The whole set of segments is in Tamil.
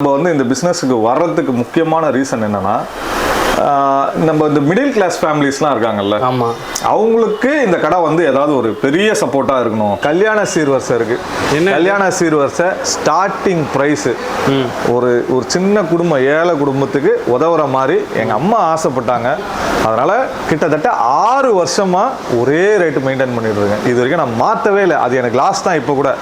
நம்ம வந்து இந்த பிஸ்னஸுக்கு வர்றதுக்கு முக்கியமான ரீசன் என்னன்னா நம்ம இந்த மிடில் கிளாஸ் ஃபேமிலிஸ்லாம் இருக்காங்கல்ல ஆமா. அவங்களுக்கு இந்த கடை வந்து ஏதாவது ஒரு பெரிய சப்போர்ட்டா இருக்கணும். கல்யாண சீர்வரிசை இருக்கு. என்ன? கல்யாண சீர்வரிசை ஸ்டார்டிங் பிரைஸ் ஒரு ஒரு சின்ன குடும்பம் ஏழை குடும்பத்துக்கு உதவுற மாதிரி எங்க அம்மா ஆசைப்பட்டாங்க. அதனால கிட்டத்தட்ட ஆறு வருஷமா ஒரே ரேட்டு மெயின்டைன் பண்ணிட்டு இருக்கேன். இது வரைக்கும் நான் மாத்தவே இல்லை. அது எனக்கு லாஸ்ட் தான் இப்போ கூட.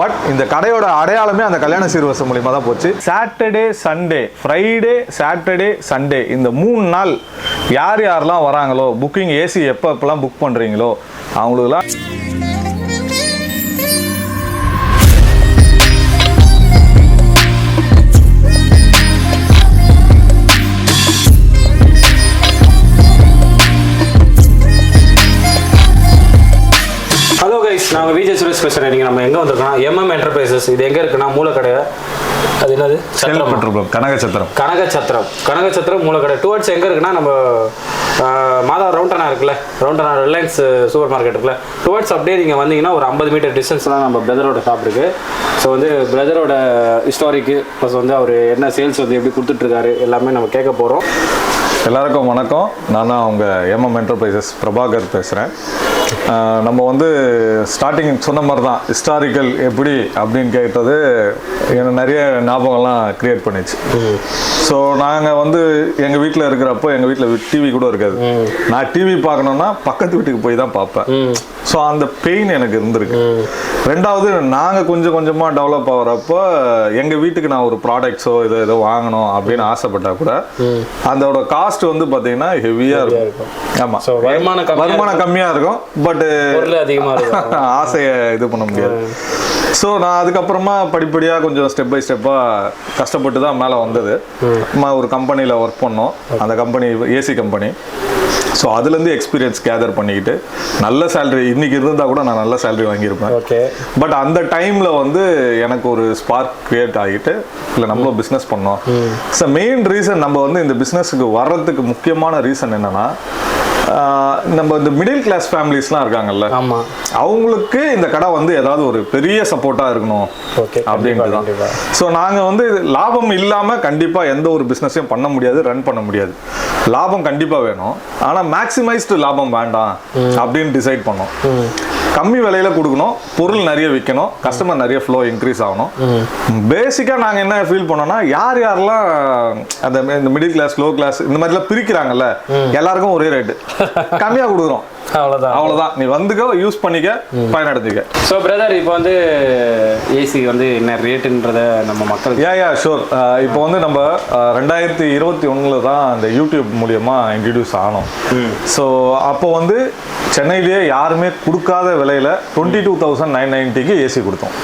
பட் இந்த கடையோட அடையாளமே அந்த கல்யாண சீர்வரிசை மூலியமா தான் போச்சு. Saturday Sunday Friday Saturday Sunday இந்த மூணு நாள் யார் யாரெல்லாம் வராங்களோ புக்கிங் ஏசி எப்போ எப்போல்லாம் புக் பண்ணுறீங்களோ அவங்களுக்குலாம் நாங்கள் விஜய் பேசுகிறேன் நீங்கள் நம்ம எங்கே வந்திருக்கோம் எம்எம் என்டர்பிரைசஸ் இது எங்கே இருக்குன்னா மூலக்கடை அது என்னது? சத்திரம். கனகச்சத்திரம் கனகச்சத்திரம் கனகச்சத்திரம் மூலக்கடை. டுவர்ட்ஸ் எங்கே இருக்குன்னா நம்ம மாதா ரவுண்டனா இருக்குல்ல ரவுண்டனா ரிலையன்ஸ் சூப்பர் மார்க்கெட் இருக்குல்ல. டுவர்ட்ஸ் அப்படியே நீங்கள் வந்தீங்கன்னா ஒரு ஐம்பது மீட்டர் டிஸ்டன்ஸ் தான் நம்ம பிரதரோட ஷாப் இருக்கு. ஸோ வந்து பிரதரோட ஹிஸ்டாரிக்கு ப்ளஸ் வந்து அவர் என்ன சேல்ஸ் வந்து எப்படி கொடுத்துட்ருக்காரு எல்லாமே நம்ம கேட்க போகிறோம் எல்லாருக்கும் வணக்கம். நான் தான் அவங்க எம்எம் என்டர்பிரைசஸ் பிரபாகர் பேசுகிறேன் நம்ம வந்து ஸ்டார்டிங் சொன்ன மாதிரி தான் ஹிஸ்டாரிக்கல் எப்படி அப்படின்னு கேட்டது எனக்கு நிறைய ஞாபகம்லாம் க்ரியேட் பண்ணிச்சு. ஸோ நாங்கள் வந்து எங்கள் வீட்டில் இருக்கிறப்போ எங்கள் வீட்டில் டிவி கூட இருக்காது. நான் டிவி பார்க்கணுன்னா பக்கத்து வீட்டுக்கு போய் தான் பார்ப்பேன். ஸோ அந்த பெயின் எனக்கு இருந்திருக்கு. ரெண்டாவது நாங்கள் கொஞ்சம் கொஞ்சமாக டெவலப் ஆகிறப்போ எங்கள் வீட்டுக்கு நான் ஒரு ப்ராடக்ட்ஸோ இதை ஏதோ வாங்கணும் அப்படின்னு ஆசைப்பட்டா கூட அதோட காஸ்ட் வந்து பார்த்தீங்கன்னா ஹெவியாக இருக்கும். ஆமாம் ஸோ வருமானம் கம்மியா வருமானம் கம்மியாக இருக்கும் பட் அதிகமாக இருக்கும். ஆசையை இது பண்ண முடியாது. ஸோ நான் அதுக்கப்புறமா படிப்படியாக கொஞ்சம் ஸ்டெப் பை ஸ்டெப்பாக கஷ்டப்பட்டு தான் மேலே வந்தது. ஒரு கம்பெனியில் ஒர்க் பண்ணோம். அந்த கம்பெனி ஏசி கம்பெனி ஸோ அதுலேருந்து எக்ஸ்பீரியன்ஸ் கேதர் பண்ணிக்கிட்டு நல்ல சேலரி இன்னைக்கு இருந்தால் கூட நான் நல்ல சேலரி வாங்கியிருப்பேன். ஓகே. பட் அந்த டைமில் வந்து எனக்கு ஒரு ஸ்பார்க் கிரியேட் ஆகிட்டு இல்லை நம்மளும் பிஸ்னஸ் பண்ணோம். ஸோ மெயின் ரீசன் நம்ம வந்து இந்த பிஸ்னஸுக்கு வர்றதுக்கு முக்கியமான ரீசன் என்னன்னா நம்ம இந்த மிடில் கிளாஸ் ஃபேமிலிஸ்லாம் இருக்காங்கல்ல ஆமாம் அவங்களுக்கு இந்த கடை வந்து ஏதாவது ஒரு பெரிய சப்போர்ட்டாக இருக்கணும் ஓகே அப்படின்ட்டு தான். ஸோ நாங்கள் வந்து லாபம் இல்லாமல் கண்டிப்பாக எந்த ஒரு பிஸ்னஸையும் பண்ண முடியாது ரன் பண்ண முடியாது. லாபம் கண்டிப்பாக வேணும். ஆனால் மேக்ஸிமைஸ்டு லாபம் வேண்டாம் அப்படின்னு டிசைட் பண்ணோம். கம்மி விலையில கொடுக்கணும் பொருள் நிறைய விற்கணும் கஸ்டமர் நிறைய ஃப்ளோ இன்க்ரீஸ் ஆகணும். பேசிக்காக நாங்கள் என்ன ஃபீல் பண்ணோம்னா யார் யாரெல்லாம் அந்த இந்த மிடில் கிளாஸ் லோ கிளாஸ் இந்த மாதிரிலாம் பிரிக்கிறாங்கல்ல எல்லாருக்கும் ஒரே ரேட்டு கம்மியாக கொடுக்குறோம். அவ்வளோதான் அவ்வளவுதான். நீ வந்துக்கோ யூஸ் பண்ணிக்க பயனடைஞ்சிக்க ஸோ பிரதர் இப்போ வந்து ஏசி வந்து என்ன ரேட்டுன்றத நம்ம மக்கள் யா யா ஷூர் இப்போ வந்து நம்ம ரெண்டாயிரத்தி இருபத்தி ஒண்ணுல தான் அந்த யூடியூப் மூலியமா இன்ட்ரடியூஸ் ஆனோம். ஸோ அப்போ வந்து சென்னையிலேயே யாருமே கொடுக்காத விலையில டுவெண்ட்டி டூ தௌசண்ட் நைன் நைன்ட்டிக்கு ஏசி கொடுத்தோம்.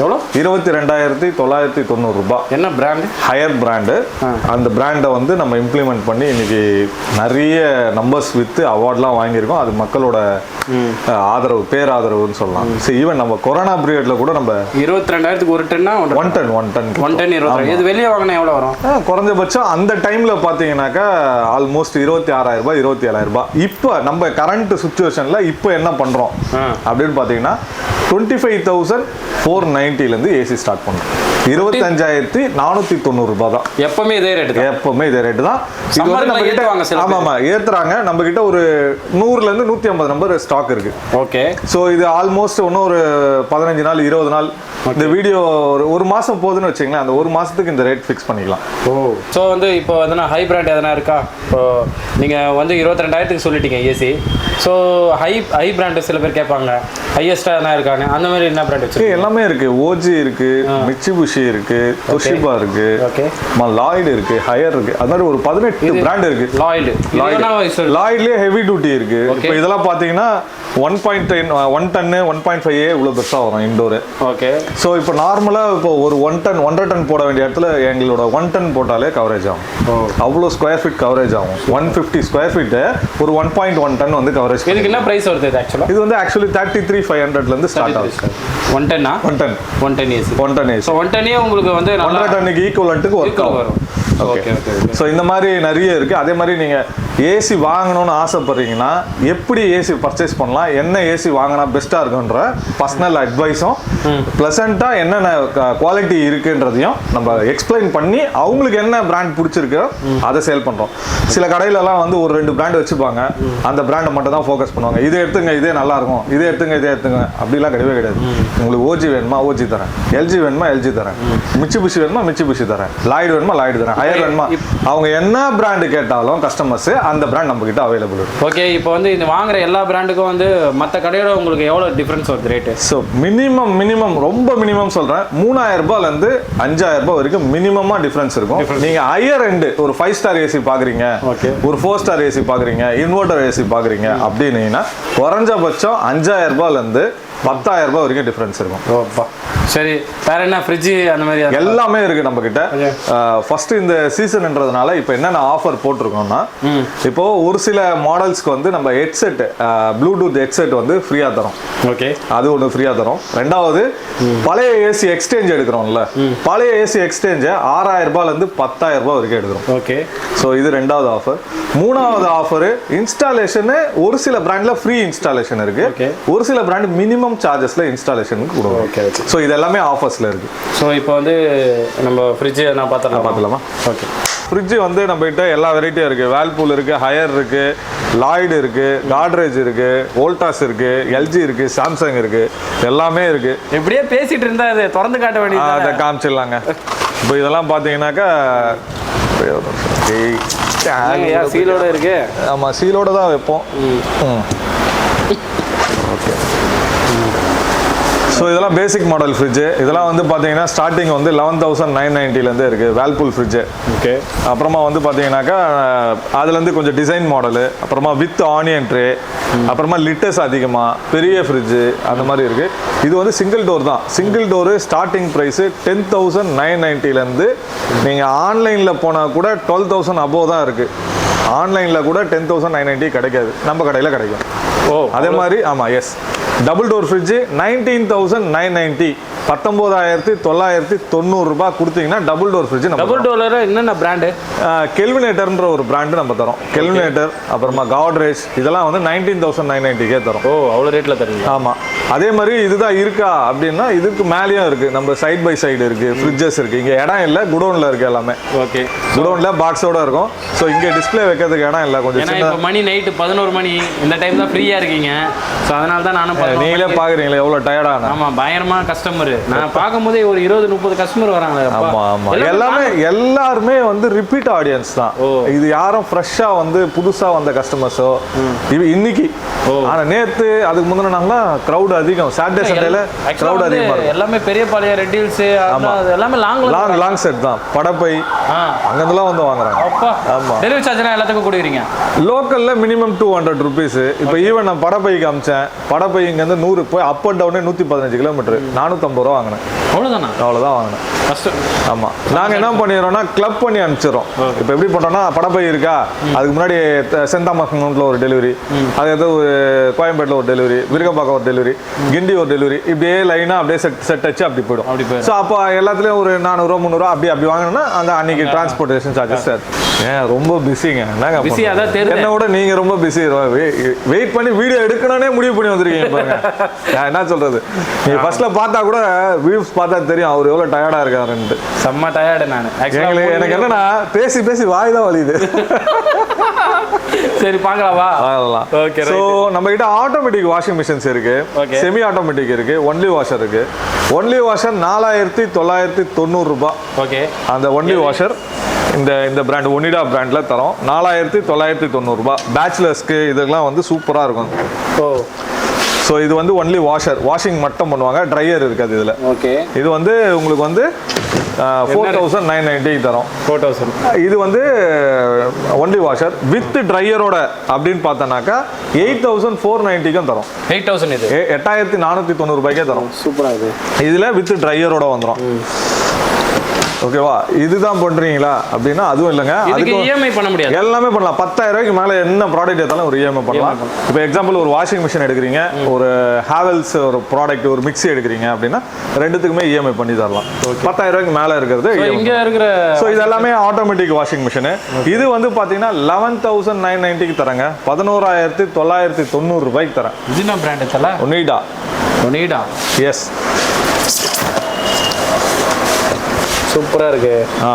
எவ்வளோ? இருபத்தி ரெண்டாயிரத்தி தொள்ளாயிரத்தி தொண்ணூறு ரூபாய். என்ன பிராண்டு ஹையர் பிராண்டு அந்த பிராண்டை வந்து நம்ம இம்ப்ளிமெண்ட் பண்ணி இன்னைக்கு நிறைய நம்பர்ஸ் வித்து அவார்ட்லாம் வாங்கியிருக்கோம். அது மக்களோட ஆதரவு பேராதரவுன்னு சொல்லலாம். சரி ஈவன் நம்ம கொரோனா பீரியட்ல கூட நம்ம இருபத்தி ரெண்டாயிரத்துக்கு ஒரு டென்னா one ton one ton one ten இருபத்தி இது வெளியே வாங்கினா எவ்வளோ வரும்? குறைஞ்சபட்சம் அந்த டைம்ல பாத்தீங்கன்னாக்கா ஆல்மோஸ்ட் இருபத்தி ஆறாயிரம் ரூபாய் இருபத்தி ஏழாயிரம் ரூபாய். இப்போ நம்ம கரண்ட் சுச்சுவேஷன்ல இப்போ என்ன பண்றோம். அப்படின்னு பாத்தீங்கன்னா டுவெண்ட்டி ஃபைவ் தௌசண்ட் ஃபோர் நைன்ட்டிலேருந்து ஏசி ஸ்டார்ட் பண்ணோம் இருபத்தஞ்சாயிரத்தி நானூத்தி தொண்ணூறு ரூபாய் தான். எப்பவுமே இதே ரேட்டு எப்பவுமே இதே ரேட்டு தான். இது வந்து சம்மர்ல நம்ம கிட்ட ஏத்துவாங்க சில ஆமா ஆமா ஏத்துறாங்க. நம்ம கிட்ட ஒரு நூறுல நூத்தி ஐம்பது நம்பர் ஸ்டாக் இருக்கு. ஓகே. ஸோ இது ஆல்மோஸ்ட் இன்னும் ஒரு பதினஞ்சு நாள் இருபது நாள். இந்த வீடியோ ஒரு ஒரு மாசம் போகுதுன்னு வச்சுங்களேன் அந்த ஒரு மாசத்துக்கு இந்த ரேட் ஃபிக்ஸ் பண்ணிக்கலாம். ஓ. ஸோ வந்து இப்போ எதனா ஹை பிராண்ட் எதனா இருக்கா? இப்போ நீங்கள் வந்து இருபத்தி ரெண்டாயிரத்துக்கு சொல்லிட்டீங்க AC so high high brand சில பேர் கேட்பாங்க ஹையஸ்ட்டாக எதனா இருக்கான்னு. அந்த மாதிரி என்ன பிராண்ட் வச்சு எல்லாமே இருக்கு. ஓஜி இருக்கு மிட்சுபிஷி இருக்கு தொஷிபா இருக்கு ஓகே லாய்டு இருக்கு ஹையர் இருக்கு. அது மாதிரி ஒரு பதினெட்டு பிராண்ட் இருக்கு. லாய்டு லாய்ட்லயே ஹெவி டியூட்டி இருக்கு. இப்போ இதெல்லாம் பாத்தீங்கன்னா ஒன் பாயிண்ட் டென் ஒன் டன்னு ஒன் பாயிண்ட் ஃபைவ் இவ்வளவு பெருசா வரும் இண்டோரு ஓகே ஸோ இப்போ நார்மலாக இப்போ ஒரு ஒன் டன் ஒன்றரை டன் போட வேண்டிய இடத்துல எங்களோட ஒன் டன் போட்டாலே கவரேஜ் ஆகும். அவ்வளோ ஸ்கொயர் ஃபீட் கவரேஜ் ஆகும். ஒன் ஃபிஃப்டி ஸ்கொயர் ஃபீட்டு ஒரு ஒன் பாயிண்ட் ஒன் டன் வந்து கவரேஜ் இதுக்கு என்ன ப்ரைஸ் வருது இது ஆக்சுவலாக இது வந்து ஆக்சுவலி தேர்ட்டி த்ரீ ஃபைவ் ஹண்ட்ரட்லேருந்து ஸ்டார்ட் ஆகுது one டென்னா one ton one ten AC one ton AC so one டென்னே உங்களுக்கு வந்து ஒன்றரை டன்னுக்கு ஈக்குவலண்ட்டுக்கு ஒர்க் ஆகும். வரும். ஓகே ஸோ இந்த மாதிரி நிறைய இருக்குது அதே மாதிரி நீங்கள் ஏசி வாங்கணும்னு ஆசைப்படுறீங்கன்னா எப்படி ஏசி பர்ச்சேஸ் பண்ணலாம்? என்ன ஏசி வாங்கினா பெஸ்ட்டாக இருக்குன்ற பர்சனல் அட்வைஸும் ப்ளசண்ட்டாக என்னென்ன குவாலிட்டி இருக்குன்றதையும் நம்ம எக்ஸ்பிளைன் பண்ணி அவங்களுக்கு என்ன பிராண்ட் பிடிச்சிருக்கோ அதை சேல் பண்ணுறோம் சில கடையிலலாம் வந்து ஒரு ரெண்டு பிராண்ட் வச்சுப்பாங்க. அந்த பிராண்டை மட்டும் தான் ஃபோக்கஸ் பண்ணுவாங்க. இதை எடுத்துங்க இதே நல்லா இருக்கும் இதே எடுத்துங்க இதே எடுத்துங்க. அப்படிலாம் கிடையவே கிடையாது. உங்களுக்கு ஓஜி வேணுமா? ஓஜி தரேன். எல்ஜி வேணுமா? எல்ஜி தரேன். மிச்சி புஷி வேணுமா? மிச்சி புஷி தரேன். லாய்டு வேணுமா? லாய்டு தரேன். ஹயர் வேணுமா அவங்க என்ன பிராண்டு கேட்டாலும் கஸ்டமர்ஸ் அந்த பிராண்ட் நம்ம கிட்ட அவைலபிள் இருக்கு. ஓகே இப்போ வந்து இந்த வாங்குற எல்லா பிராண்டுக்கும் வந்து மற்ற கடையோட உங்களுக்கு எவ்வளோ டிஃப்ரென்ஸ் வருது ரேட்டு ஸோ மினிமம் மினிமம் ரொம்ப மினிமம் சொல்றேன். மூணாயிரம் ரூபாயிலேருந்து அஞ்சாயிரம் ரூபாய் வரைக்கும் மினிமமா டிஃபரன்ஸ் இருக்கும். நீங்க ஹையர் எண்டு ஒரு ஃபைவ் ஸ்டார் ஏசி பாக்குறீங்க. Okay. ஒரு ஃபோர் ஸ்டார் ஏசி பாக்குறீங்க. இன்வெர்டர் ஏசி பாக்குறீங்க. அப்படின்னீங்கன்னா குறைஞ்சபட்சம் அஞ்சாயிரம் ரூபாயிலேருந்து பத்தாயிரம் ரூபாய் வரைக்கும் டிஃபரன்ஸ் இருக்கும். சரி வேற என்ன ஃப்ரிட்ஜு அந்த மாதிரி எல்லாம்? இருக்கு நம்ம கிட்ட Okay. ஃபர்ஸ்ட் இந்த சீசன்ன்றதுனால இப்போ என்னென்ன ஆஃபர் போட்டிருக்கோம்னா இப்போ ஒரு சில மாடல்ஸ்க்கு வந்து நம்ம ஹெட்செட் ப்ளூடூத் ஹெட்செட் வந்து ஃப்ரீயா தரோம். ஓகே. அது ஒன்று ஃப்ரீயாக தரோம். ரெண்டாவது பழைய ஏசி எக்ஸ்சேஞ்ச் எடுக்கிறோம்ல பழைய ஏசி எக்ஸ்சேஞ்சை ஆறாயிரம் ரூபாயிலேருந்து பத்தாயிரம் ரூபாய் வரைக்கும் எடுக்கிறோம். ஓகே. ஸோ இது ரெண்டாவது ஆஃபர் மூணாவது ஆஃபர் இன்ஸ்டாலேஷனு ஒரு சில பிராண்ட்ல ஃப்ரீ இன்ஸ்டாலேஷன் இருக்கு. Okay. ஒரு சில பிராண்ட் மினிமம் சார்ஜஸ்ல இன்ஸ்டாலேஷனுக்கு கொடுக்கும் okay. ஸோ இது எல்லாமே ஆஃபர்ஸ்ல இருக்கு. ஸோ இப்போ வந்து நம்ம ஃப்ரிட்ஜு நான் பார்த்துடலாம்? பார்த்துலாமா ஓகே ஃப்ரிட்ஜ் வந்து நம்ம கிட்ட எல்லா வெரைட்டியும் இருக்கு. வேல்பூல் இருக்கு ஹையர் இருக்கு லாய்டு இருக்கு காட்ரேஜ் இருக்கு வோல்டாஸ் இருக்கு எல்ஜி இருக்கு சாம்சங் இருக்கு. எல்லாமே இருக்கு. இப்படியே பேசிட்டு இருந்தா அது திறந்து காட்ட ஆ, அதை வேண்டியது காமிச்சிடலாங்க. இப்போ இதெல்லாம் பார்த்தீங்கன்னாக்கா சீலோட இருக்கு? ஆமா சீலோட தான் வைப்போம். ஓகே ஸோ இதெல்லாம் பேசிக் மாடல் ஃப்ரிட்ஜு இதெல்லாம் வந்து பார்த்தீங்கன்னா ஸ்டார்டிங் வந்து லெவன் தௌசண்ட் நைன் நைன்ட்டிலேருந்து இருக்குது வேல்பூல் ஃப்ரிட்ஜு ஓகே அப்புறமா வந்து பார்த்தீங்கன்னாக்கா அதுலேருந்து கொஞ்சம் டிசைன் மாடலு அப்புறமா வித் ஆனியன் ட்ரே அப்புறமா லிட்டர்ஸ் அதிகமாக பெரிய ஃப்ரிட்ஜு அந்த மாதிரி இருக்குது இது வந்து சிங்கிள் டோர் தான். Single door starting price ten thousand nine நைன்ட்டிலேருந்து நீங்கள் ஆன்லைனில் போனால் கூட டுவெல் தௌசண்ட் அபோவ் தான் இருக்குது ஆன்லைனில் கூட டென் தௌசண்ட் நைன் நைன்ட்டி கிடைக்காது. நம்ம கடையில் கிடைக்கும். ஓ அதே மாதிரி ஆமாம் yes double door fridge nineteen thousand nine ninety. பத்தொம்போதாயிரத்தி தொள்ளாயிரத்தி தொண்ணூறு ரூபாய் கொடுத்தீங்கன்னா double door fridge double door என்னென்ன பிராண்டு கெல்வினேட்டர்ன்ற ஒரு பிராண்டு நம்ம தரோம். கெல்வினேட்டர் அப்புறமா காட்ரேஜ் இதெல்லாம் வந்து நைன்டீன் தௌசண்ட் நைன் நைன்ட்டிக்கே தரோம். ஓ அவ்வளோ ரேட்டில் தருவீங்க. ஆமாம் அதே மாதிரி இதுதான் இருக்கா அப்படின்னா இதுக்கு மேலேயும் இருக்குது நம்ம சைட் பை சைடு இருக்குது ஃப்ரிட்ஜஸ் இருக்குது இங்கே இடம் இல்லை குடோனில் இருக்குது எல்லாமே. ஓகே. குடோனில் பாக்ஸோட இருக்கும். ஸோ இங்கே டிஸ்ப்ளே வைக்கிறதுக்கு இடம் இல்லை கொஞ்சம் ஏன்னா இப்போ மணி நைட்டு பதினோரு மணி. இந்த டைம் தான் ஃப்ரீயாக இருக்கீங்க. ஸோ அதனால தான் நானும் நீங்களே பார்க்குறீங்களே எவ்வளோ டயர்டான ஆமா பயங்கரமா கஸ்டமர் நான் பார்க்கும்போதே ஒரு இருபது முப்பது கஸ்டமர் வராங்களே அப்பா. ஆமா ஆமா. எல்லாமே எல்லாருமே வந்து ரிப்பீட் ஆடியன்ஸ் தான். இது யாரும் ஃப்ரெஷ்ஷா வந்து புதுசா வந்த கஸ்டமர்ஸோ இது இன்னைக்கு. ஆனா நேத்து அதுக்கு முந்தின நாள்லாம் கிரௌட் அதிகம். சாட்டர்டே சண்டேல கிரௌட் அதிகமா இருக்கும். எல்லாமே பெரிய பாளைய ரெட் ஹில்ஸ் எல்லாமே லாங்ல லாங் லாங் செட் தான் படப்பை. ஆ. அங்கேருந்துலாம் வந்து வாங்குறாங்க. அப்பா. ஆமா. டெலிவரி சார்ஜ்லாம் எல்லாத்துக்கும் கொடுக்குறீங்க? லோக்கல்ல மினிமம் டூ ஹண்ட்ரட் ருபீஸ் இப்போ ஈவன் நான் படப்பைக்கு அமிச்சேன் படப்பை இங்கேருந்து நூறு போய் அப் அண்ட் டவுனே நூற்றி பதினஞ்சு கிலோமீட்டர் நானூற்றம்பது ரூபா வாங்கினேன். அவ்வளோதானா அவ்வளோதான் வாங்கினேன். கஷ்டம். ஆமா. நாங்க என்ன பண்ணிடுறோம்னா கிளப் பண்ணி அனுப்பிச்சிடுறோம். இப்போ எப்படி பண்றோம்னா படப்பை இருக்கா? அதுக்கு முன்னாடி செந்தாமங்கலம்ல ஒரு டெலிவரி அது ஏதோ ஒரு கோயம்பேட்டில் ஒரு டெலிவரி விருகம்பாக்கம் ஒரு டெலிவரி கிண்டி ஒரு டெலிவரி இப்படியே லைனா அப்படியே செட் செட் வச்சு அப்படி போயிடும். அப்படி. ஸோ அப்போ எல்லாத்துலயும் ஒரு நானூறுரூவா முந்நூறுவா அப்படி அப்படி வாங்கினோம்னா அந்த அன்னைக்கு டிரான்ஸ்போர்ட்டேஷன் சார்ஜஸ் ஏன் ரொம்ப பிஸிங்க என்னங்க? அதான் தெரியுது. என்னை விட நீங்க ரொம்ப பிஸி வெயிட் பண்ணி வீடியோ எடுக்கணும்னே முடிவு பண்ணி வந்திருக்கீங்க பாருங்க. நான் என்ன சொல்றது? நீங்க ஃபர்ஸ்ட்ல பார்த்தா கூட வியூஸ் பார்த்தா தெரியும் அவர் எவ்வளவு டயர்டா இருக்காருன்ட்டு. செம்ம டயர்டு நான். எங்களுக்கு எனக்கு என்னன்னா பேசி பேசி வாய் தான் வலியுது. சரி பார்க்கலாவா அதெல்லாம் Okay, ஸோ நம்ம கிட்ட ஆட்டோமேட்டிக் வாஷிங் மிஷின்ஸ் இருக்கு. செமி ஆட்டோமேட்டிக் இருக்கு. ஒன்லி வாஷர் இருக்கு. ஒன்லி வாஷர் நாலாயிரத்தி தொள்ளாயிரத்தி தொண்ணூறு ரூபாய். ஓகே அந்த ஒன்லி வாஷர் இந்த இந்த பிராண்ட் ஒனிடா பிராண்ட்ல தரோம். நாலாயிரத்தி தொள்ளாயிரத்தி தொண்ணூறுபா பேச்சுலர்ஸ்க்கு இதெல்லாம் வந்து சூப்பராக இருக்கும். ஓ. ஸோ இது வந்து ஒன்லி வாஷர் வாஷிங் மட்டும் பண்ணுவாங்க. ட்ரையர் இருக்காது இதில். ஓகே இது வந்து உங்களுக்கு வந்து ஃபோர் தௌசண்ட் நைன் நைன்ட்டி தரோம். ஃபோர் தௌசண்ட் இது வந்து ஒன்லி வாஷர் வித் ட்ரையரோட அப்படின்னு பார்த்தோன்னாக்கா எயிட் தௌசண்ட் ஃபோர் நைன்ட்டிக்கும் தரோம். எயிட் தௌசண்ட் இது? எட்டாயிரத்தி நானூற்றி தொண்ணூறுபாய்க்கே தரோம். சூப்பராக இது. இதில் வித் ட்ரையரோட வந்துடும் ஓகேவா இதுதான் பண்றீங்களா? அப்படின்னா அதுவும் இல்லைங்க. அதுக்கு இஎம்ஐ பண்ண முடியாது. எல்லாமே பண்ணலாம். பத்தாயிரம் ரூபாய்க்கு மேலே என்ன ப்ராடக்ட் எடுத்தாலும் ஒரு இஎம்ஐ பண்ணலாம். இப்போ எக்ஸாம்பிள் ஒரு வாஷிங் மிஷின் எடுக்கிறீங்க. ஒரு ஹேவல்ஸ் ஒரு ப்ராடக்ட் ஒரு மிக்ஸி எடுக்கிறீங்க அப்படின்னா ரெண்டுத்துக்குமே இஎம்ஐ பண்ணி தரலாம். பத்தாயிரம் ரூபாய்க்கு மேலே இருக்கிறது இங்க இருக்கிற ஸோ இது எல்லாமே ஆட்டோமேட்டிக் வாஷிங் மிஷினு இது வந்து பார்த்தீங்கன்னா லெவன் தௌசண்ட் நைன் நைன்ட்டிக்கு தரேங்க. பதினோராயிரத்தி தொள்ளாயிரத்தி தொண்ணூறு ரூபாய்க்கு தரேன். இது என்ன பிராண்ட் தல ஒனிடா. ஒனிடா. எஸ் சூப்பரா இருக்கு. ஆ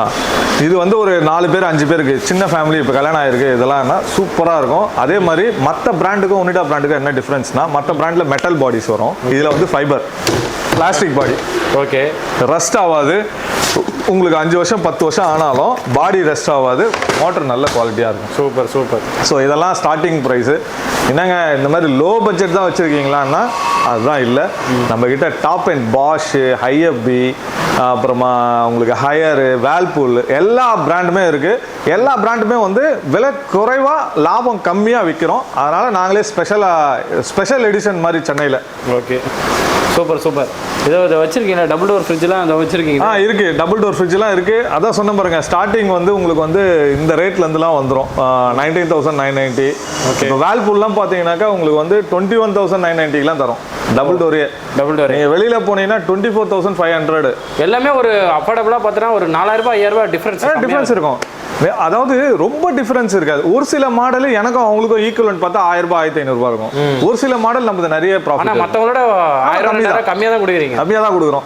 இது வந்து ஒரு நாலு பேர் அஞ்சு பேருக்கு சின்ன ஃபேமிலி இப்போ கல்யாணம் ஆயிருக்கு இதெல்லாம் சூப்பராக இருக்கும். அதே மாதிரி மற்ற பிராண்டுக்கும் ஒனிடா பிராண்டுக்கும் என்ன டிஃப்ரென்ஸ்னா மற்ற பிராண்டில் மெட்டல் பாடிஸ் வரும். இதில் வந்து fibre plastic body okay rust ஆகாது. உங்களுக்கு அஞ்சு வருஷம் பத்து வருஷம் ஆனாலும் பாடி ரெஸ்ட் ஆகாது. மோட்டர் நல்ல குவாலிட்டியாக இருக்கும். சூப்பர் சூப்பர் ஸோ இதெல்லாம் ஸ்டார்டிங் ப்ரைஸு என்னங்க இந்த மாதிரி லோ பட்ஜெட் தான் வச்சுருக்கீங்களான்னா அதுதான் இல்லை. நம்மக்கிட்ட டாப் அண்ட் பாஷு ஹையப்பி அப்புறமா உங்களுக்கு ஹையரு வேல்பூல் எல்லா பிராண்டுமே இருக்குது எல்லா பிராண்டுமே வந்து விலை குறைவாக லாபம் கம்மியாக விற்கிறோம் அதனால் நாங்களே ஸ்பெஷலாக ஸ்பெஷல் எடிஷன் மாதிரி சென்னையில். Okay super super. இதோ இதை வச்சிருக்கீங்களா? டபுள் டோர் ஃப்ரிட்ஜ்லாம் அதை வச்சிருக்கீங்க ஆ இருக்கு. டபுள் டோர் ஃப்ரிட்ஜ்லாம் இருக்கு. அதான் சொன்ன பாருங்க ஸ்டார்டிங் வந்து உங்களுக்கு வந்து இந்த ரேட்ல இருந்துலாம் வந்துடும் nineteen thousand nine ninety okay இப்போ வேல்பூல்லாம் பார்த்தீங்கன்னாக்கா உங்களுக்கு வந்து டுவெண்ட்டி ஒன் தௌசண்ட் நைன் நைன்ட்டிலாம் தரும் டபுள் டோரே டபுள் டோர் நீங்கள் வெளியில் போனீங்கன்னா twenty four thousand five hundred எல்லாமே ஒரு அஃபோர்டபுளாக பார்த்தோன்னா ஒரு நாலாயிரம் ரூபாய் ஐயாயிரம் ரூபாய் டிஃபரன்ஸ் டிஃப்ரென்ஸ் இருக்கும். அதாவது ரொம்ப டிஃபரன்ஸ் இருக்காது. ஒரு சில மாடல் எனக்கும் அவங்களுக்கும் ஈக்குவலன்ட் பார்த்தா ஆயிரம் ரூபாய் ஆயிரத்தி ஐநூறுபா இருக்கும். ஒரு சில மாடல் நமக்கு நிறைய ப்ராஃபிட் மற்றவங்களோட ஆயிரம் கம்மியாக தான் கொடுக்குறீங்க. கம்மியாக தான் கொடுக்குறோம்.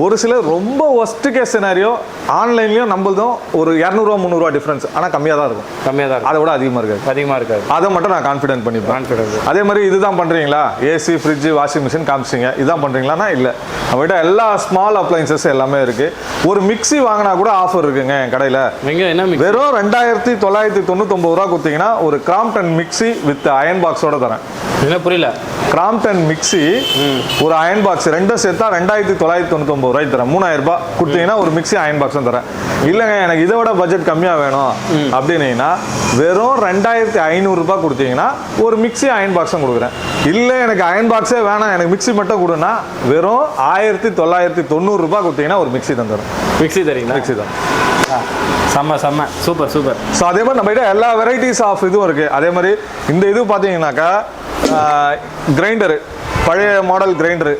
ஒரு சிலர் ரொம்ப ஒஸ்ட் கேஸ் சினாரியோ ஆன்லைன்லயும் நம்மளதும் ஒரு இரநூறுவா முந்நூறுவா டிஃப்ரென்ஸ் ஆனால் கம்மியாக தான் இருக்கும். கம்மியாக தான் அதை விட அதிகமாக இருக்காது. அதிகமாக இருக்காது. அதை மட்டும் நான் கான்ஃபிடென்ட் பண்ணிப்பேன். கான்ஃபிடன்ஸ் அதே மாதிரி இதுதான் பண்றீங்களா? ஏசி ஃப்ரிட்ஜ் வாஷிங் மிஷின் காமிச்சிங்க இதான் பண்றீங்களான்னா இல்லை. நம்மகிட்ட எல்லா ஸ்மால் அப்ளைன்சஸ் எல்லாமே இருக்கு. ஒரு மிக்ஸி வாங்கினா கூட ஆஃபர் இருக்குங்க என் கடையில். எங்க? என்ன? வெறும் ரெண்டாயிரத்தி தொள்ளாயிரத்தி தொண்ணூத்தொம்பது ரூபா கொடுத்தீங்கன்னா ஒரு கிராம்டன் மிக்ஸி வித் அயன் பாக்ஸோட தரேன். என்ன புரியல? கிராம்டன் மிக்ஸி ஒரு அயன் பாக்ஸ் ரெண்டும் சேர்த்தா ரெண்டாயிரத்தி தொள்ளாயிரத்தி தொண்ணூத்தொம்பது ரூபாய்க்கு தரேன். மூணாயிரம் ரூபாய் கொடுத்தீங்கன்னா ஒரு மிக்ஸி அயன் பாக்ஸும் தரேன். இல்லைங்க எனக்கு இதை விட பட்ஜெட் கம்மியாக வேணும் அப்படின்னீங்கன்னா வெறும் ரெண்டாயிரத்தி ஐநூறுரூபா கொடுத்தீங்கன்னா ஒரு மிக்ஸி அயன் பாக்ஸும் கொடுக்குறேன். இல்லை எனக்கு அயன் பாக்ஸே வேணாம் எனக்கு மிக்ஸி மட்டும் கொடுன்னா வெறும் ஆயிரத்தி தொள்ளாயிரத்தி தொண்ணூறுரூபா கொடுத்தீங்கன்னா ஒரு மிக்ஸி தந்துடும் மிக்ஸி தரீங்களா? மிக்ஸி தான். செம்ம செம்ம. சூப்பர் சூப்பர் ஸோ அதே மாதிரி நம்மகிட்ட எல்லா வெரைட்டிஸ் ஆஃப் இதுவும் இருக்குது அதே மாதிரி இந்த இது பார்த்தீங்கன்னாக்கா கிரைண்டரு பழைய மாடல் கிரைண்டரு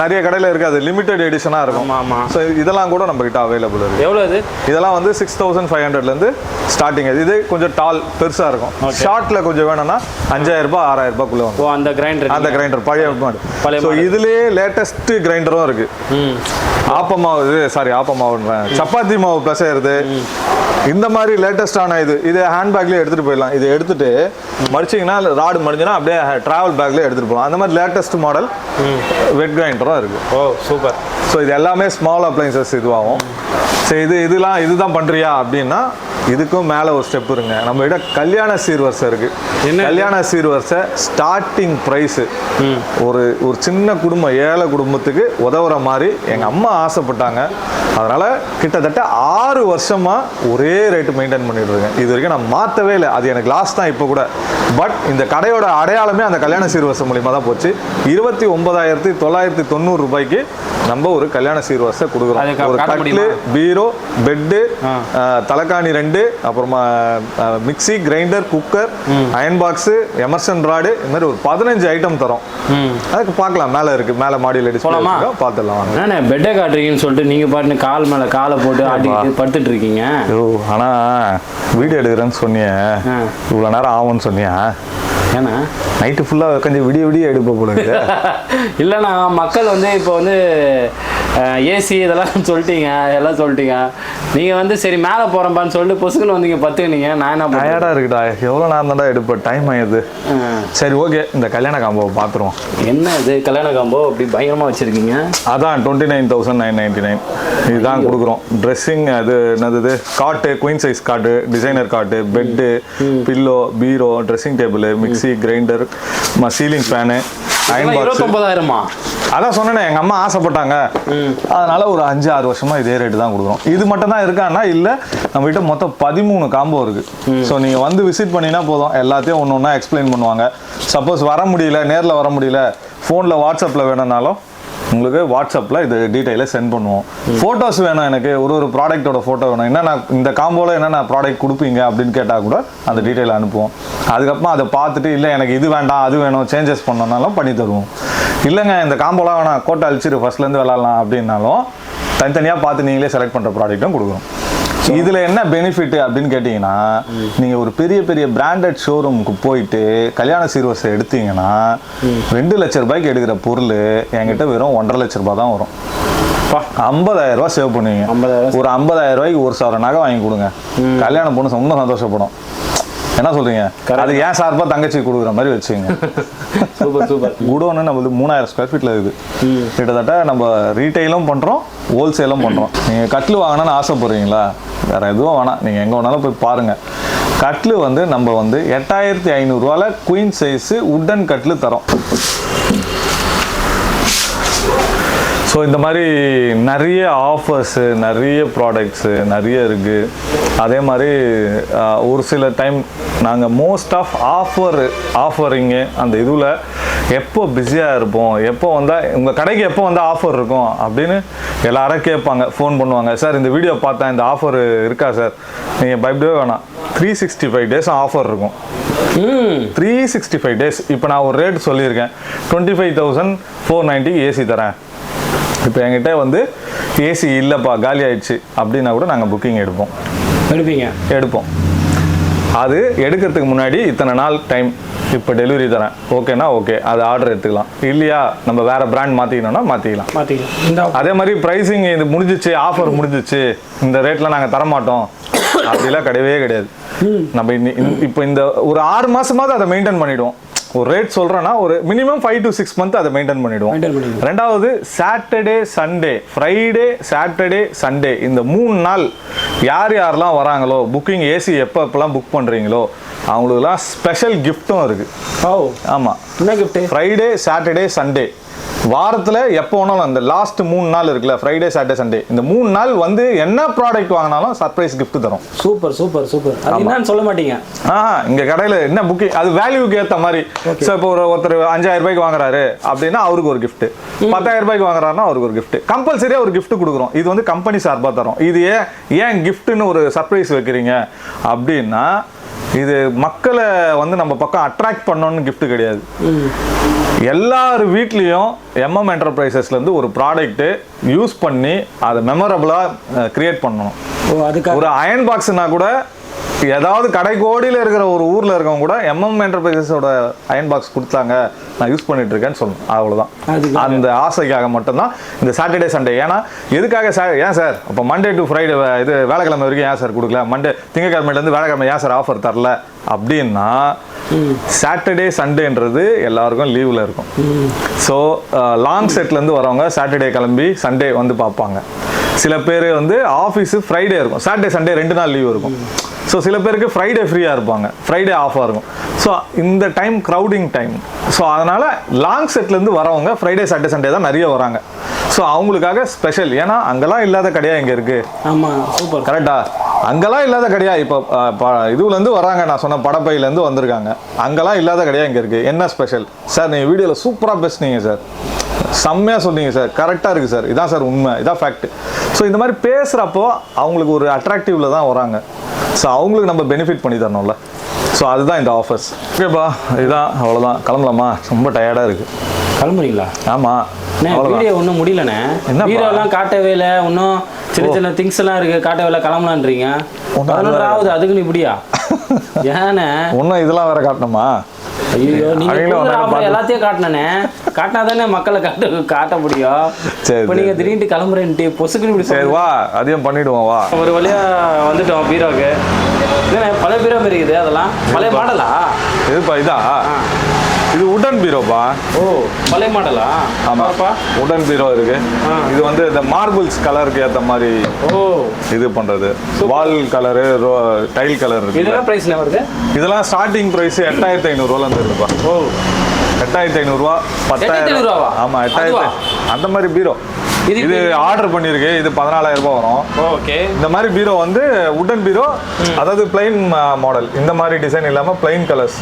நிறைய கடையில் இருக்காது லிமிடெட் எடிஷனாக இருக்கும். ஆமா ஆமா. ஸோ இதெல்லாம் கூட நம்மகிட்ட அவைலபிள் இருக்கு. எவ்வளோ இது இதெல்லாம் வந்து சிக்ஸ் தௌசண்ட் ஃபைவ் ஹண்ட்ரட்லேருந்து ஸ்டார்டிங் இது கொஞ்சம் டால் பெருசாக இருக்கும். ஷார்ட்டில் கொஞ்சம் வேணும்னா அஞ்சாயிரம் ரூபாய் ஆறாயிரம் ரூபாய்க்குள்ளே ஓ அந்த கிரைண்டர் அந்த கிரைண்டர் பழைய மாடு பழைய ஸோ இதுலேயே லேட்டஸ்ட் கிரைண்டரும் இருக்கு. ம். ஆப்ப மாவு இது சாரி ஆப்ப மாவுன்றேன். சப்பாத்தி மாவு பிசைறது இந்த மாதிரி லேட்டஸ்டான இது இது ஹேண்ட்பேக்லேயே எடுத்துகிட்டு போயிடலாம். இதை எடுத்துட்டு மடிச்சிங்கன்னா ராடு மடிஞ்சுன்னா அப்படியே ட்ராவல் பேக்லேயே எடுத்துகிட்டு போகலாம். அந்த மாதிரி லேட்டஸ்ட் மாடல் வெட் கிரைண்டரும் இருக்குது ஓ சூப்பர் ஸோ இது எல்லாமே ஸ்மால் அப்ளைன்சஸ் இதுவாகும். சரி இது இதெல்லாம் இதுதான் பண்ணுறியா அப்படின்னா இதுக்கும் மேலே ஒரு ஸ்டெப் இருங்க. நம்ம கிட்ட கல்யாண சீர்வரிசை இருக்கு. என்ன? கல்யாண சீர்வரிசை ஸ்டார்டிங் ப்ரைஸு ஒரு ஒரு சின்ன குடும்பம் ஏழை குடும்பத்துக்கு உதவுற மாதிரி எங்கள் அம்மா ஆசைப்பட்டாங்க. அதனால் கிட்டத்தட்ட ஆறு வருஷமாக ஒரே ரேட்டு மெயின்டைன் பண்ணிட்டு இருக்கேன். இது வரைக்கும் நான் மாற்றவே இல்லை. அது எனக்கு லாஸ் தான் இப்போ கூட. பட் இந்த கடையோட அடையாளமே அந்த கல்யாண சீர்வரிசை மூலியமாக தான் போச்சு. இருபத்தி ஒன்பதாயிரத்தி தொள்ளாயிரத்தி தொண்ணூறு ரூபாய்க்கு நம்ம ஒரு கல்யாண சீர்வரிசை கொடுக்குறோம். ஒரு காட்ட கட்லு முடியுமா? பீரோ பெட்டு. தலைக்காணி ரெண்டு அப்புறமா mixie grinder cooker iron box immersion rod இந்த மாதிரி ஒரு பதினஞ்சு ஐட்டம் தரோம். அதுக்கு பார்க்கலாம் மேலே இருக்கு மேலே மாடியில் டிஸ்பிளே போலாமா? பார்த்துடலாம் வாங்க. என்னண்ணே பெட்டை காட்டுறீங்கன்னு சொல்லிட்டு நீங்கள் பாட்டுன்னு கால் மேலே காலை போட்டு ஆட்டிக்கிட்டு படுத்துட்டு இருக்கீங்க. ஐயோ ஆனால் வீடியோ எடுக்கிறேன்னு சொன்னியே. இவ்வளோ நேரம் ஆகும்னு சொன்னியா? ஏன்னா நைட்டு ஃபுல்லாக கொஞ்சம் விடிய விடிய எடுப்ப போல இல்லைண்ணா மக்கள் வந்து இப்போ வந்து ஏசி இதெல்லாம் சொல்லிட்டீங்க எல்லாம் சொல்லிட்டீங்க. நீங்கள் வந்து சரி மேலே போகிறப்பான்னு சொல்லிட்டு பொசுக்குன்னு வந்தீங்க பத்துக்கினீங்க. நான் என்ன டயர்டாக இருக்குடா. எவ்வளோ நேரம் தான்டா எடுப்பேன் டைம் ஆயிடுது. சரி ஓகே. இந்த கல்யாண காம்போவை பார்த்துருவோம் என்ன இது? கல்யாண காம்போ? அப்படி பயங்கரமாக வச்சுருக்கீங்க? அதான் twenty nine thousand nine ninety nine இதுதான் கொடுக்குறோம். ட்ரெஸ்ஸிங் அது என்னது cot queen size cot designer cot bed pillow bureau dressing table mixie grinder ceiling fan iron box அதான் சொன்னேனே எங்கள் அம்மா ஆசைப்பட்டாங்க. அதனால ஒரு அஞ்சு ஆறு வருஷமா இதே ரேட்டு தான் கொடுக்குறோம். இது மட்டும் தான் இருக்கான்னா இல்லை நம்மகிட்ட மொத்தம் பதிமூணு காம்போ இருக்கு. ஸோ நீங்கள் வந்து விசிட் பண்ணினா போதும். எல்லாத்தையும் ஒன்று ஒன்றா எக்ஸ்பிளைன் பண்ணுவாங்க. சப்போஸ் வர முடியல நேரில் வர முடியல ஃபோனில் வாட்ஸ்அப்பில் வேணும்னாலும் உங்களுக்கு வாட்ஸ்அப்பில் இது டீட்டெயிலை சென்ட் பண்ணுவோம். ஃபோட்டோஸ் வேணும் எனக்கு. ஒரு ஒரு ப்ராடக்ட்டோட ஃபோட்டோ வேணும். என்னென்ன இந்த காம்போவில் என்னென்ன ப்ராடக்ட் கொடுப்பீங்க அப்படின்னு கேட்டால் கூட அந்த டீட்டெயில் அனுப்புவோம். அதுக்கப்புறமா அதை பார்த்துட்டு இல்லை எனக்கு இது வேண்டாம் அது வேணும் சேஞ்சஸ் பண்ணனாலும் பண்ணி தருவோம். இல்லைங்க இந்த காம்போலாம் வேணாம். கோட்டை அழிச்சிரு ஃபர்ஸ்ட்லேருந்து விளாட்லாம் அப்படின்னாலும் தனித்தனியாக பார்த்து நீங்களே செலக்ட் பண்ணுற ப்ராடக்ட்டும் கொடுக்குறோம் இதுல என்ன பெனிஃபிட் அப்படின்னு கேட்டிங்கன்னா நீங்க ஒரு பெரிய பெரிய பிராண்டட் ஷோரூமுக்கு போயிட்டு கல்யாண சீர்வரிசை எடுத்தீங்கன்னா ரெண்டு லட்ச ரூபாய்க்கு எடுக்கிற பொருள் என்கிட்ட வெறும் ஒன்றரை லட்ச ரூபாய் தான் வரும். ஐம்பதாயிரம் ரூபாய் சேவ் பண்ணுவீங்க. 50,000 ஒரு ஐம்பதாயிரம் ரூபாய்க்கு ஒரு சவர நகை வாங்கி கொடுங்க. கல்யாண பொண்ணு இன்னும் சந்தோஷப்படும். என்ன சொல்றீங்க? அது ஏன் சார்பா தங்கச்சி கொடுக்குற மாதிரி வச்சுங்க சூப்பர் சூப்பர். குடோன்னு நம்மளுக்கு மூணாயிரம் ஸ்கொயர் ஃபீட்டில் இருக்குது. கிட்டத்தட்ட நம்ம ரீட்டைலும் பண்ணுறோம் ஹோல்சேலும் பண்ணுறோம் நீங்கள் கட்லு வாங்கணும்னு ஆசைப்படுறீங்களா? வேற எதுவும் வேணாம். நீங்கள் எங்கே வேணாலும் போய் பாருங்கள் கட்லு வந்து நம்ம வந்து எட்டாயிரத்தி ஐநூறுரூவால குயின் சைஸு உட்டன் கட்லு தரோம். ஸோ இந்த மாதிரி நிறைய ஆஃபர்ஸு நிறைய ப்ராடக்ட்ஸு நிறைய இருக்குது அதே மாதிரி ஒரு சில டைம் நாங்கள் மோஸ்ட் ஆஃப் ஆஃபர் ஆஃபரிங்கு அந்த இதில் எப்போ பிஸியாக இருப்போம் எப்போ வந்தால் உங்கள் கடைக்கு எப்போ வந்தால் ஆஃபர் இருக்கும் அப்படின்னு எல்லாரும் கேட்பாங்க ஃபோன் பண்ணுவாங்க. சார் இந்த வீடியோ பார்த்தேன் இந்த ஆஃபர் இருக்கா சார் நீங்கள் பயப்படவே வேணாம். Three sixty five days offer இருக்கும். த்ரீ சிக்ஸ்டி ஃபைவ் டேஸ் இப்போ நான் ஒரு ரேட் சொல்லியிருக்கேன். டுவெண்ட்டி ஃபைவ் தௌசண்ட் ஃபோர் நைன்ட்டிக்கு ஏசி தரேன். இப்போ என்கிட்ட வந்து ஏசி இல்லைப்பா காலி ஆயிடுச்சு அப்படின்னா கூட நாங்கள் புக்கிங் எடுப்போம். எடுப்பீங்க? எடுப்போம். அது எடுக்கிறதுக்கு முன்னாடி இத்தனை நாள் டைம் இப்போ டெலிவரி தரேன். ஓகேனா ஓகே அது ஆர்டர் எடுத்துக்கலாம். இல்லையா நம்ம வேற பிராண்ட் மாற்றிக்கணும்னா மாற்றிக்கலாம் மாற்றிக்கலாம் அதே மாதிரி ப்ரைஸிங் இது முடிஞ்சிச்சு ஆஃபர் முடிஞ்சிச்சு இந்த ரேட்டில் நாங்கள் தரமாட்டோம். அப்படிலாம் கிடையவே கிடையாது. நம்ம இப்போ இந்த ஒரு ஆறு மாசமாவது அதை மெயின்டைன் பண்ணிடுவோம். ஒரு ரேட் சொல்றேன்னா ஒரு minimum five to six month அதை மெயின்டைன் பண்ணிடுவோம். ரெண்டாவது Saturday Sunday Friday Saturday Sunday இந்த மூணு நாள் யார் யாரெல்லாம் வராங்களோ புக்கிங் ஏசி எப்போ எப்போல்லாம் புக் பண்ணுறீங்களோ அவங்களுக்குலாம் ஸ்பெஷல் கிஃப்ட்டும் இருக்குது ஓ. ஆமாம் என்ன கிஃப்ட்டு ஃப்ரைடே சாட்டர்டே சண்டே வாரத்தில் எப்போ வேணாலும் அந்த லாஸ்ட் மூணு நாள் இருக்குல்ல ஃப்ரைடே சாட்டர்டே சண்டே இந்த மூணு நாள் வந்து என்ன ப்ராடக்ட் வாங்கினாலும் சர்ப்ரைஸ் gift தரும். Super super super. என்னன்னு சொல்ல மாட்டீங்க. ஆஹா இங்க கடையில் என்ன புக்கிங் அது வேல்யூக்கு ஏற்ற மாதிரி. ஸோ இப்போ ஒரு ஒருத்தர் அஞ்சாயிரம் ரூபாய்க்கு வாங்குறாரு அப்படின்னா அவருக்கு ஒரு gift. பத்தாயிரம் ரூபாய்க்கு வாங்குறாருன்னா அவருக்கு ஒரு gift. கம்பல்சரியாக ஒரு gift கொடுக்குறோம். இது வந்து கம்பெனி சார்பாக தரோம். இது ஏன் ஏன் கிஃப்ட்னு ஒரு சர்ப்ரைஸ் வைக்கிறீங்க? அப்படின்னா இது மக்களை வந்து நம்ம பக்கம் அட்ராக்ட் பண்ணணும்னு gift கிடையாது. எல்லார் வீட்லேயும் எம்எம் என்டர்பிரைசஸ்லேருந்து ஒரு ப்ராடக்ட்டு யூஸ் பண்ணி அதை மெமரபுளாக கிரியேட் பண்ணணும். ஒரு அயன் பாக்ஸ்னா கூட ஏதாவது கடைக்கோடியில் இருக்கிற ஒரு ஊரில் இருக்கவங்க கூட எம்எம் என்டர்பிரைசஸோட அயன் பாக்ஸ் கொடுத்தாங்க. நான் யூஸ் பண்ணிட்டு இருக்கேன்னு சொல்லணும் அவ்வளோதான். அந்த ஆசைக்காக மட்டும்தான் இந்த சாட்டர்டே சண்டே ஏன்னா எதுக்காக சார் ஏன் சார் அப்போ மண்டே டு ஃப்ரைடே இது வேலைக்கிழமை வரைக்கும் ஏன் சார் கொடுக்கல? மண்டே திங்கக்கிழமையிலேருந்து வேலைக்கிழமை ஏன் சார் ஆஃபர் தரல? அப்படின்னா சாட்டர்டே சண்டேன்றது எல்லாருக்கும் லீவில் இருக்கும். ஸோ லாங் செட்லேருந்து வரவங்க சாட்டர்டே கிளம்பி சண்டே வந்து பார்ப்பாங்க. சில பேர் வந்து ஆஃபீஸு ஃப்ரைடே இருக்கும். சாட்டர்டே சண்டே ரெண்டு நாள் லீவ் இருக்கும். ஸோ சில பேருக்கு ஃப்ரைடே ஃப்ரீயாக இருப்பாங்க. ஃப்ரைடே ஆஃபாக இருக்கும். ஸோ இந்த டைம் க்ரௌடிங் டைம் ஸோ அதனால் லாங் செட்லேருந்து வரவங்க ஃப்ரைடே சாட்டர்டே சண்டே தான் நிறைய வராங்க. ஸோ அவங்களுக்காக ஸ்பெஷல் ஏன்னா அங்கெல்லாம் இல்லாத கடையாக இங்கே இருக்குது ஆமா சூப்பர் கரெக்டா அங்கெல்லாம் இல்லாத கடையா? இப்போ ப- இதுலேருந்து வராங்க. நான் சொன்ன படப்பையிலேருந்து வந்திருக்காங்க. அங்கெல்லாம் இல்லாத கடையா இங்கே இருக்குது என்ன ஸ்பெஷல் சார் நீங்கள் வீடியோவில் சூப்பராக பேசுனீங்க சார் செம்மையாக சொன்னீங்க சார் கரெக்டாக இருக்குது சார் இதான் சார் உண்மை. இதான் ஃபேக்ட் ஸோ இந்த மாதிரி பேசுகிறப்போ அவங்களுக்கு ஒரு அட்ராக்டிவ்ல தான் வராங்க. ஸோ அவங்களுக்கு நம்ம பெனிஃபிட் பண்ணி தரணும்ல. ஸோ அதுதான் இந்த ஆஃபர்ஸ் ஓகேப்பா இதுதான் அவ்வளோதான் கிளம்பலாமா? ரொம்ப டயர்டாக இருக்குது கிளம்புறீங்களா? ஆமாம் வீடியோ ஒன்றும் முடியலண்ணே. என்னப்பா? வீடியோலாம் காட்டவே இல்லை. இன்னும் சின்ன சின்ன திங்ஸ் எல்லாம் இருக்கு. காட்டவே இல்லை. கிளம்பலான்றீங்க. பதினொன்று. ஆகுது அதுக்குன்னு இப்படியா? ஏண்ணே இன்னும் இதெல்லாம் வேற காட்டணுமா? ஐயோ நீங்க எல்லாத்தையும் காட்டினே காட்டினா தானே மக்களை காட்ட காட்ட முடியும். சரி, இப்போ நீங்க திடீர்னு கிளம்புறேன்ட்டு பொசுக்குன்னு இப்படி சரி வா அதையும் பண்ணிவிடுவோம் வா. ஒரு வழியா வந்துட்டோம் பீரோக்கு. பழைய பீரோ இருக்குது அதெல்லாம்? பழைய மாடலா? இதுப்பா இதா? இது உடன் பீரோப்பா ஓ பழைய மாடலா? ஆமாப்பா உடன் பீரோ இருக்கு. இது வந்து இந்த மார்பிள்ஸ் கலருக்கு ஏத்த மாதிரி ஓ. இது பண்றது. வால் கலரு டைல் கலர் இருக்கு இதெல்லாம் பிரைஸ் வருது? இதெல்லாம் ஸ்டார்டிங் பிரைஸ் எட்டாயிரத்தி ஐநூறுரூவால இருந்து இருக்குப்பா ஓ. எட்டாயிரத்தி ஐநூறுரூவா பத்தாயிரம். 8,500 ரூபாவா? ஆமா எட்டாயிரத்தி? அந்த மாதிரி பீரோ. இது ஆர்டர் பண்ணியிருக்கு. இது பதினாலாயிரம் ரூபாய் வரும். ஓகே. இந்த மாதிரி பீரோ வந்து உடன் பீரோ அதாவது பிளைன் மாடல் இந்த மாதிரி டிசைன் இல்லாம பிளைன் கலர்ஸ்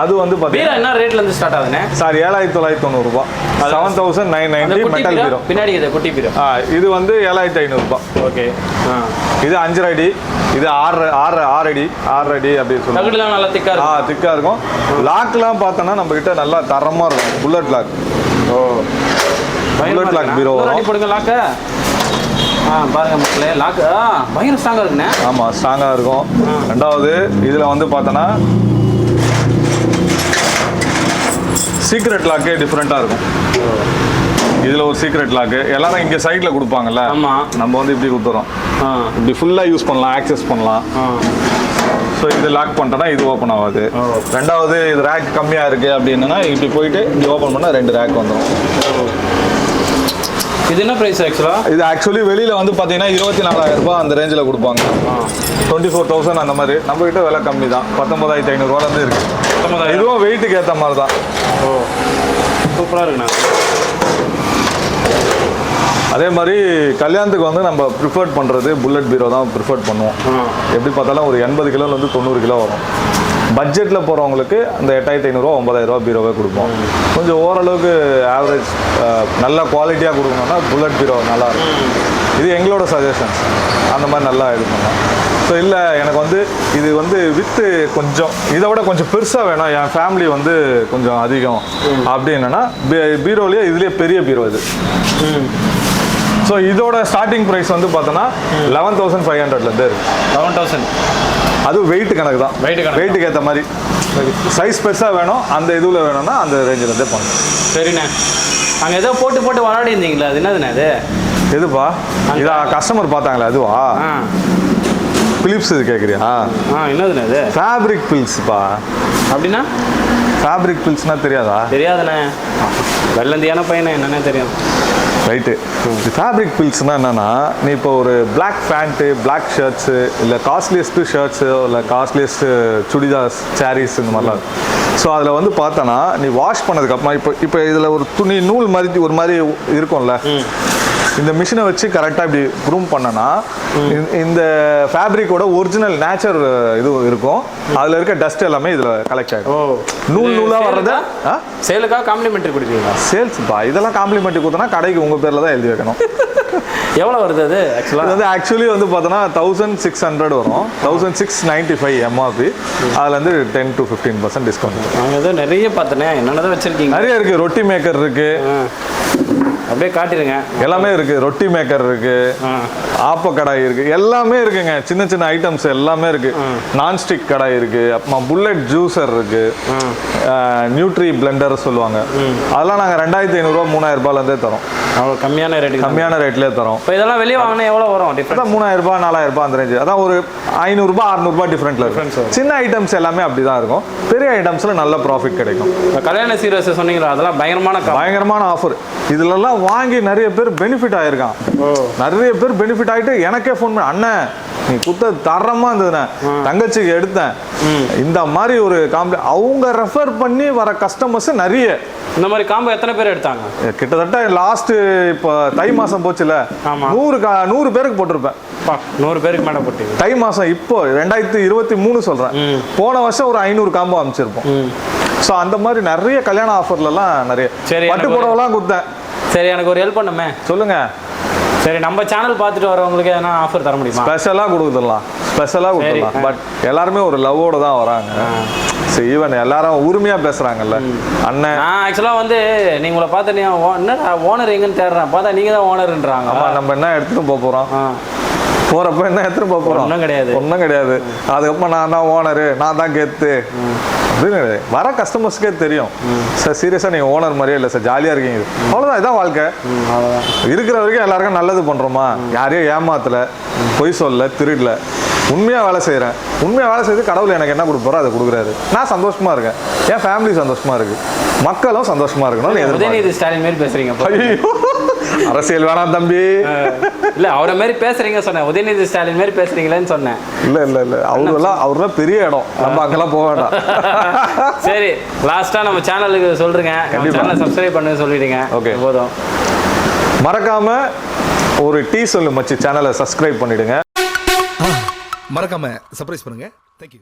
அது வந்து பீரோ பாத்தீங்கன்னா என்ன ரேட்ல இருந்து ஸ்டார்ட் ஆகுதுண்ணே? சார் ஏழாயிரத்தி தொள்ளாயிரத்தி தொண்ணூறு ரூபாய். Seven thousand nine ninety metal bureau? பின்னாடி இது குட்டி பீரோ. இது வந்து ஏழாயிரத்தி ஐநூறுபா ஓகே. ஆ. இது அஞ்சரை அடி. இது ஆறு ஆறு ஆறு அடி ஆறு அடி அப்படின்னு சொல்லுவாங்க. நல்லா திக்கா ஆ திக்கா இருக்கும். லாக்லாம் பார்த்தோன்னா நம்ம கிட்ட நல்லா தரமா இருக்கும். புல்லட் லாக் ஓ. Bullet lock bureau. வரும். போடுங்க லாக்க ஆ பாருங்க மக்களே லாக் ஆ பயங்கர ஸ்ட்ராங்கா இருக்குண்ணே. ஆமா ஸ்ட்ராங்கா இருக்கும். ரெண்டாவது இதுல வந்து பார்த்தோன்னா சீக்ரெட் லாக்கே டிஃப்ரெண்டா இருக்கும். இதுல ஒரு சீக்ரெட் லாக்கு எல்லாரும் இங்க சைட்ல கொடுப்பாங்கல்ல. ஆமா. நம்ம வந்து இப்படி கொடுத்துறோம் இப்படி ஃபுல்லா யூஸ் பண்ணலாம் ஆக்சஸ் பண்ணலாம். ஸோ இது லாக் பண்ணிட்டோன்னா இது ஓப்பன் ஆகாது. ரெண்டாவது இது ரேக் கம்மியா இருக்கு அப்படின்னா இப்படி போயிட்டு இப்படி ஓப்பன் பண்ணா ரெண்டு ரேக் வந்துடும் இது என்ன பிரைஸ் ஆக்சுவலா இது ஆக்சுவலி வெளியில வந்து பாத்தீங்கன்னா இருபத்தி நாலாயிரம் ரூபாய் அந்த ரேஞ்சில் கொடுப்பாங்க. டுவெண்ட்டி ஃபோர் தௌசண்ட் அந்த மாதிரி. நம்ம கிட்ட விலை கம்மி தான். பத்தொன்பதாயிரத்தி ஐநூறுரூவாலேருந்து இருக்கு. பத்தொன்பதாயிரம். இதுவும் வெயிட்டுக்கு ஏற்ற மாதிரி தான். ஓ. சூப்பரா இருக்குண்ணா. அதே மாதிரி கல்யாணத்துக்கு வந்து நம்ம ப்ரிஃபர்ட் பண்ணுறது புல்லட் பீரோ தான் ப்ரிஃபர்ட் பண்ணுவோம். எப்படி பார்த்தாலும் ஒரு எண்பது கிலோலேருந்து தொண்ணூறு கிலோ வரும். பட்ஜெட்டில் போகிறவங்களுக்கு அந்த எட்டாயிரத்தி ஐநூறுரூவா ஒன்பதாயிரரூவா பீரோவே கொடுப்போம். கொஞ்சம் ஓரளவுக்கு ஆவரேஜ் நல்ல குவாலிட்டியாக கொடுக்கணும்னா புல்லட் பீரோ நல்லா இருக்கும் இது எங்களோட சஜஷன்ஸ் அந்த மாதிரி நல்லா இது பண்ணலாம். ஸோ இல்லை எனக்கு வந்து இது வந்து வித்து கொஞ்சம் இதை விட கொஞ்சம் பெருசாக வேணும். என் ஃபேமிலி வந்து கொஞ்சம் அதிகம். அப்படின்னா பீரோலேயே இதுலேயே பெரிய பீரோ இது. ஸோ இதோட ஸ்டார்டிங் ப்ரைஸ் வந்து பார்த்தோன்னா லெவன் தௌசண்ட் ஃபைவ் ஹண்ட்ரட்லேருந்து இருக்கு. லெவன் தௌசண்ட் அது வெயிட் கணக்கு தான். கணக்கு வெயிட்டுக்கு ஏற்ற மாதிரி. சைஸ் பெருசாக வேணும் அந்த இதுவில் வேணும்னா அந்த ரேஞ்சிலேருந்தே பண்ணணும் சரிண்ணே. அங்கே ஏதோ போட்டு போட்டு விளாடி இருந்தீங்களா அது என்னதுண்ணே அது? எதுப்பா? இதா கஸ்டமர் பார்த்தாங்களா அதுவா? பிலிப்ஸ் இது கேட்குறியா ஆ என்னதுண்ணே அது? ஃபேப்ரிக் பில்ஸ்ப்பா அப்படின்னா? ஃபேப்ரிக் பில்ஸ்னா தெரியாதா? தெரியாதுண்ணே. வெள்ளந்தியான பையனே என்னன்னே தெரியும் ரைட்டு ஃபேப்ரிக் பில்ஸ்னா என்னன்னா நீ இப்போ ஒரு Black பேண்ட்டு Black ஷர்ட்ஸு இல்லை காஸ்ட்லியஸ்ட்டு ஷர்ட்ஸு இல்லை காஸ்ட்லியஸ்ட்டு சுடிதார்ஸ் சாரீஸ் இந்த மாதிரிலாம் ஸோ அதில் வந்து பார்த்தோன்னா நீ வாஷ் பண்ணதுக்கப்புறமா இப்போ இப்போ இதில் ஒரு துணி நூல் மாதிரி ஒரு மாதிரி இருக்கும்ல. இந்த மிஷினை வச்சு கரெக்டாக இப்படி க்ரூம் பண்ணனா இந்த- ஃபேப்ரிக்கோட ஒரிஜினல் நேச்சர் இது இருக்கும். அதில் இருக்க டஸ்ட் எல்லாமே இதில் கலெக்ட் ஆகிடும் நூல் நூலாக வர்றத சேலுக்காக காம்ப்ளிமெண்ட்ரி கொடுப்பீங்களா சேல்ஸ்ப்பா இதெல்லாம் காம்ப்ளிமெண்ட் கொடுத்தனா கடைக்கு உங்கள் பேரில் தான் எழுதி வைக்கணும். எவ்வளோ வருது அது இது ஆக்சுவலாக வந்து ஆக்சுவலி வந்து பார்த்தோன்னா தௌசண்ட் சிக்ஸ் ஹண்ட்ரட் வரும். Thousand six ninety five MRP அதுலேருந்து ten to fifteen percent discount நாங்கள் ஏதோ நிறைய பார்த்தனே என்னென்னதான் வச்சுருக்கீங்க. நிறைய இருக்குது ரொட்டி மேக்கர் இருக்குது அப்படியே காட்டிடுங்க. எல்லாமே இருக்குது ரொட்டி மேக்கர் இருக்குது ஆ. ஆப்ப கடாய் இருக்குது எல்லாமே இருக்குங்க. சின்ன சின்ன ஐட்டம்ஸ் எல்லாமே இருக்குது நான்ஸ்டிக் கடாய் இருக்குது அப்புறமா புல்லட் ஜூஸர் இருக்குது நியூட்ரி பிளெண்டர் சொல்லுவாங்க. அதெல்லாம் நாங்கள் ரெண்டாயிரத்தி ஐநூறுரூவா மூணாயிரம் ரூபாயிலேருந்தே தரோம். அவ்வளோ கம்மியான ரேட்டுக்கு கம்மியான ரேட்லேயே தரோம். இப்போ இதெல்லாம் வெளியே வாங்கினா எவ்வளோ வரும்? டிஃப்ரெண்ட் மூணாயிரம் ரூபாய் நாலாயிரம் ரூபாய் அந்த ரேஞ்சு அதான் ஒரு ஐநூறுரூபா அறுநூறுபா டிஃப்ரெண்ட்ல இருக்கும். சின்ன ஐட்டம்ஸ் எல்லாமே அப்படி தான் இருக்கும். பெரிய ஐட்டம்ஸ்ல நல்ல ப்ராஃபிட் கிடைக்கும். கல்யாண சீரியஸ் சொன்னீங்களா? அதெல்லாம் பயங்கரமான கா பயங்கரமான ஆஃபர் இதுலலாம் வாங்கி நிறைய பேர் பெனிஃபிட் ஆயிருக்கான். நிறைய பேர் பெனிஃபிட் ஆயிட்டு எனக்கே ஃபோன் பண்ண அண்ணன் நீ குத்த தரமா இருந்ததுண்ணே தங்கச்சிக்கு எடுத்தேன். இந்த மாதிரி ஒரு காம்பி அவங்க ரெஃபர் பண்ணி வர கஸ்டமர்ஸ் நிறைய. இந்த மாதிரி காம்போ எத்தனை பேர் எடுத்தாங்க? கிட்டத்தட்ட லாஸ்ட் இப்போ தை மாசம் போச்சுல. நூறு நூறு பேருக்கு போட்டிருப்பேன். நூறு பேருக்கு மேலே போட்டீங்க. தை மாசம் இப்போ ரெண்டாயிரத்தி இருபத்தி மூணு சொல்றேன். போன வருஷம் ஒரு ஐநூறு காம்போ அமைச்சிருப்போம் ஸோ அந்த மாதிரி நிறைய கல்யாண ஆஃபர்லலாம் நிறைய. பட்டு புடவைலாம் கொடுத்தேன். சரி எனக்கு ஒரு ஹெல்ப் பண்ணுமே. சொல்லுங்க. சரி நம்ம சேனல் பார்த்துட்டு வரவங்களுக்கு எதனா ஆஃபர் தர முடியுமா? ஸ்பெஷலாக கொடுத்துடலாம். ஸ்பெஷலாக கொடுத்துடலாம். பட் எல்லாருமே ஒரு லவ்வோட தான் வராங்க. சரி ஈவன் எல்லாரும் உரிமையா பேசுறாங்கல்ல. அண்ணன். நான் ஆக்சுவலாக வந்து நீங்க உங்களை பார்த்து நீ என்னடா ஓனர் எங்கன்னு தேடுறேன். பார்த்தா நீங்க தான் ஓனர்ன்றாங்க நம்ம என்ன எடுத்துட்டு போக போறோம்? ஆ போறப்ப என்ன எடுத்துட்டு போக போறோம்? ஒன்றும் கிடையாது. ஒன்றும் கிடையாது. அதுக்கப்புறம் நான் தான் ஓனரு நான் தான் கெத்து அப்படின்னு. வர கஸ்டமர்ஸ்க்கே தெரியும். சார் சீரியஸாக நீங்கள் ஓனர் மாதிரியே இல்லை சார். ஜாலியாக இருக்கீங்க. அவ்வளோதான் இதான் வாழ்க்கை. இருக்கிற வரைக்கும் எல்லாருக்கும் நல்லது பண்ணுறோமா யாரையும் ஏமாத்தல பொய் சொல்ல திருடல. உண்மையாக வேலை செய்கிறேன் உண்மையாக வேலை செய்து கடவுள் எனக்கு என்ன கொடுப்பாரோ அதை கொடுக்குறாரு. நான் சந்தோஷமா இருக்கேன். என் ஃபேமிலி சந்தோஷமா இருக்கு. மக்களும் சந்தோஷமா இருக்கணும்னு எதிர்பார்க்கிறேன். உதயநிதி ஸ்டாலின் மாதிரி பேசுறீங்க அப்போ. ஐயோ. அரசியல் வேணாம் தம்பி. இல்ல அவரை மாதிரி பேசுறீங்க சொன்னேன். உதயநிதி ஸ்டாலின் மாதிரி பேசுறீங்களேன்னு சொன்னேன். இல்ல இல்ல இல்ல. அவரெல்லாம் அவரெல்லாம் பெரிய இடம். நம்ம அங்கெல்லாம் போக வேண்டாம். சரி லாஸ்டா நம்ம சேனலுக்கு சொல்றேங்க. சேனலை சப்ஸ்கிரைப் பண்ண சொல்லிடுங்க. Okay. போதும். மறக்காமல் ஒரு டீ சொல்லு மச்சி. சேனலை சப்ஸ்கிரைப் பண்ணிவிடுங்க மறக்காம சர்ப்ரைஸ் பண்ணுங்க. தேங்க்யூ